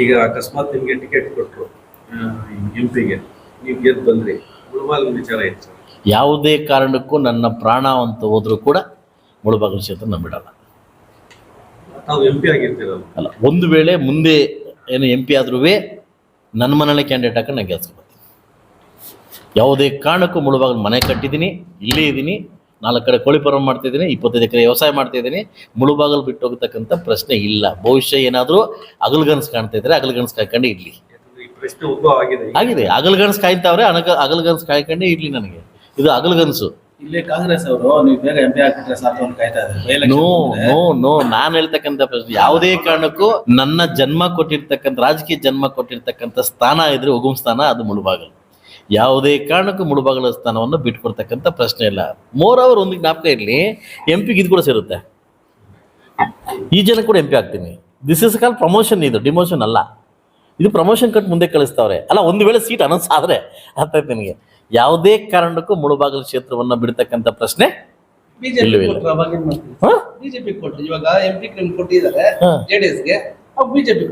ಈಗ ಅಕಸ್ಮಾತ್ ನಿಮಗೆ ಟಿಕೆಟ್ ಕೊಟ್ಟರು ಎಂ ಪಿಗೆ ನೀವು ಗೆದ್ದು ಬಂದ್ರಿ ಮುಳುಬಾಗಿಲು ವಿಚಾರ ಸರ್? ಯಾವುದೇ ಕಾರಣಕ್ಕೂ ನನ್ನ ಪ್ರಾಣ ಅಂತ ಹೋದ್ರೂ ಕೂಡ ಮುಳುಬಾಗಿಲು ಕ್ಷೇತ್ರ ನಾನು ಬಿಡಲ್ಲ ತಾವು ಎಂ ಪಿ ಆಗಿರ್ತೀರಲ್ಲ? ಅಲ್ಲ ಒಂದು ವೇಳೆ ಮುಂದೆ ಏನು ಎಂ ಪಿ ಆದ್ರೂ ನನ್ನ ಮನೇಲಿ ಕ್ಯಾಂಡಿಡೇಟ್ ಹಾಕಿ ನಾನು ಗೆಲ್ಸ್ಕೊಳ್ತೀನಿ ಯಾವುದೇ ಕಾರಣಕ್ಕೂ ಮುಳುಬಾಗಿಲು ಮನೆ ಕಟ್ಟಿದ್ದೀನಿ ಇಲ್ಲೇ ಇದ್ದೀನಿ ನಾಲ್ಕು ಕಡೆ ಕೋಳಿ ಫಾರ್ಮ್ ಮಾಡ್ತಿದ್ದೀನಿ ಇಪ್ಪತ್ತೈದು ಎಕರೆ ವ್ಯವಸಾಯ ಮಾಡ್ತಿದ್ದೀನಿ. ಮುಳುಬಾಗಲು ಬಿಟ್ಟು ಹೋಗ್ತಕ್ಕಂಥ ಪ್ರಶ್ನೆ ಇಲ್ಲ. ಭವಿಷ್ಯ ಏನಾದರೂ ಅಗಲ್ಗನ್ಸ್ ಕಾಣ್ತಾ ಇದ್ರೆ ಅಗಲ್ಗನ್ಸ್ ಕಾಯ್ಕೊಂಡು ಉದ್ಭವ ಆಗಿದೆ. ಅಗಲ್ಗನ್ಸ್ ಕಾಯ್ತಾವ್ರೆ ಅನಗ ಅಗಲ್ಗನ್ಸ್ ಕಾಯ್ಕೊಂಡೇ ಇರಲಿ ನನಗೆ. ಇದು ಅಗಲ್ಗನ್ಸು. ಇಲ್ಲಿ ಕಾಂಗ್ರೆಸ್ ಅವರು ನೀವು ಬೇಗ ಎಂ ಪಿ ಆಗ್ಬಿಟ್ರೆ ಸಾಕು ಅಂತ ಕಾಯ್ತಾ ಇದ್ದಾರೆ. ನೋ ನೋ ನೋ ನಾನು ಹೇಳ್ತಕ್ಕಂಥ ಪ್ರಶ್ನೆ. ಯಾವುದೇ ಕಾರಣಕ್ಕೂ ನನ್ನ ಜನ್ಮ ಕೊಟ್ಟಿರ್ತಕ್ಕಂಥ ರಾಜಕೀಯ ಜನ್ಮ ಕೊಟ್ಟಿರ್ತಕ್ಕಂಥ ಸ್ಥಾನ ಇದ್ರೆ ಉಗುಮ್ ಸ್ಥಾನ ಅದು ಮುಳುಬಾಗಲು. ಯಾವುದೇ ಕಾರಣಕ್ಕೂ ಮುಳುಬಾಗಲ ಸ್ಥಾನವನ್ನು ಬಿಟ್ಕೊಡ್ತಕ್ಕಂಥ ಪ್ರಶ್ನೆ ಇಲ್ಲ. ಮೋರ್ ಅವರ್ ಒಂದು ಜ್ಞಾಪಕ ಇರಲಿ ಎಂ ಪಿಗೆ ಇದು ಕೂಡ ಸೇರುತ್ತೆ. ಈ ಜನ ಕೂಡ ಎಂ ಪಿ ಆಗ್ತೀನಿ. ದಿಸ್ ಇಸ್ ಕಾಲ್ ಪ್ರಮೋಷನ್ ಇದು ಡಿಮೋಷನ್ ಅಲ್ಲ. ಇದು ಪ್ರಮೋಷನ್ ಕಟ್ ಮುಂದೆ ಕಳಿಸ್ತಾವ್ರೆ. ಅಲ್ಲ ಒಂದು ವೇಳೆ ಸೀಟ್ ಅನೌನ್ಸ್ ಆದರೆ ಅರ್ಥ ಆಯ್ತು ನಿಮಗೆ. ಯಾವುದೇ ಕಾರಣಕ್ಕೂ ಮುಳುಬಾಗಲು ಕ್ಷೇತ್ರವನ್ನು ಬಿಡ್ತಕ್ಕಂಥ ಪ್ರಶ್ನೆ ಬಿಜೆಪಿ. ಕೊಟ್ಟರು ಇವಾಗ ಎಂ ಪಿ ಕೊಟ್ಟಿದ್ದಾರೆ ಬಿಜೆಪಿ.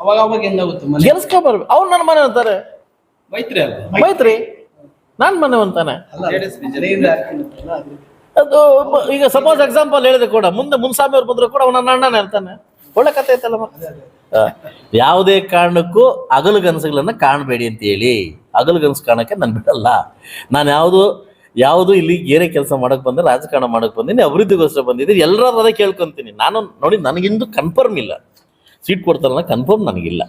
ಅವಾಗ ಅವಾಗ ಹೆಂಗಾಗುತ್ತೆ ಗೆಲ್ಸ್ಕೊಂಬರ್ಬೇಕು ಅವ್ರು ನನ್ನ ಮನೆ ಅಂತಾರೆ. ಮೈತ್ರಿ ಅಲ್ಲ ಮೈತ್ರಿ. ನಾನ್ ಮನೆ ಅಂತಾನೆ ಅಲ್ಲ ಜೆಡಿಎಸ್ ಬಿಜೆಪಿ ಹಾಕ್ತೀನಿ ಅದು. ಈಗ ಸಪೋಸ್ ಎಕ್ಸಾಂಪಲ್ ಹೇಳಿದೆ ಕೂಡ. ಮುಂದೆ ಮುನ್ಸಾಮಿ ಅವ್ರು ಬಂದ್ರು ಕೂಡ ಅವನ ಅಣ್ಣನೇ ಇರ್ತಾನೆ ಒಳ್ಳೆ ಕತೆ ಐತಲ್ಲ ಯಾವುದೇ ಕಾರಣಕ್ಕೂ ಅಗಲುಗನಸುಗಳನ್ನ ಕಾಣಬೇಡಿ ಅಂತ ಹೇಳಿ. ಅಗಲುಗನಸು ಕಾಣಕ್ಕೆ ನಾನು ಬಿಡಲ್ಲ. ನಾನು ಯಾವುದು ಯಾವುದು ಇಲ್ಲಿ ಏನೇ ಕೆಲಸ ಮಾಡಕ್ ಬಂದ್ರೆ ರಾಜಕಾರಣ ಮಾಡಕ್ ಬಂದಿನಿ ಅಭಿವೃದ್ಧಿಗೋಸ್ಕರ ಬಂದಿದ್ದೀನಿ ಎಲ್ಲರೂ ಅದೇ ಕೇಳ್ಕೊಂತೀನಿ. ನಾನು ನೋಡಿ ನನಗಿಂದು ಕನ್ಫರ್ಮ್ ಇಲ್ಲ. ಸೀಟ್ ಕೊಡ್ತಾರಲ್ಲ ಕನ್ಫರ್ಮ್ ನನಗಿಲ್ಲ.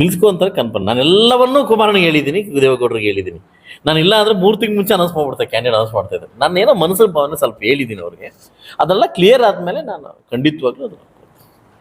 ನಿಲ್ಸ್ಕೊ ಅಂತ ಕನ್ಫರ್ಮ್. ನಾನು ಎಲ್ಲವನ್ನೂ ಕುಮಾರನಿಗೆ ಹೇಳಿದ್ದೀನಿ ದೇವೇಗೌಡರಿಗೆ ಹೇಳಿದ್ದೀನಿ. ನಾನು ಇಲ್ಲ ಅಂದರೆ ಮೂರು ತಿಂಗಳು ಮುಂಚೆ ಅನೌನ್ಸ್ ಮಾಡ್ಬಿಡ್ತೇನೆ ಕ್ಯಾಂಡಿಡೇಟ್ ಅನೌನ್ಸ್ ಮಾಡ್ತಾ ಇದ್ದೆ. ನಾನು ಏನೋ ಮನಸ್ಸಿನ ಭಾವನೆ ಸ್ವಲ್ಪ ಹೇಳಿದ್ದೀನಿ ಅವ್ರಿಗೆ. ಅದೆಲ್ಲ ಕ್ಲಿಯರ್ ಆದಮೇಲೆ ನಾನು ಖಂಡಿತವಾಗ್ಲೂ ಅದು